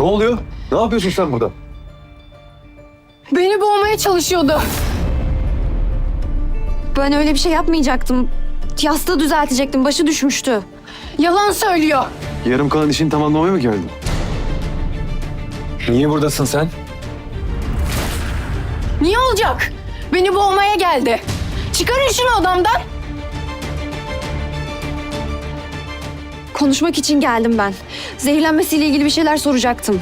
Ne oluyor? Ne yapıyorsun sen burada? Beni boğmaya çalışıyordu. Ben öyle bir şey yapmayacaktım. Yastığı düzeltecektim. Başı düşmüştü. Yalan söylüyor. Yarım kalan işini tamamlamaya mı geldin? Niye buradasın sen? Niye olacak? Beni boğmaya geldi. Çıkarın şunu odamdan. Konuşmak için geldim ben. Zehirlenmesiyle ilgili bir şeyler soracaktım.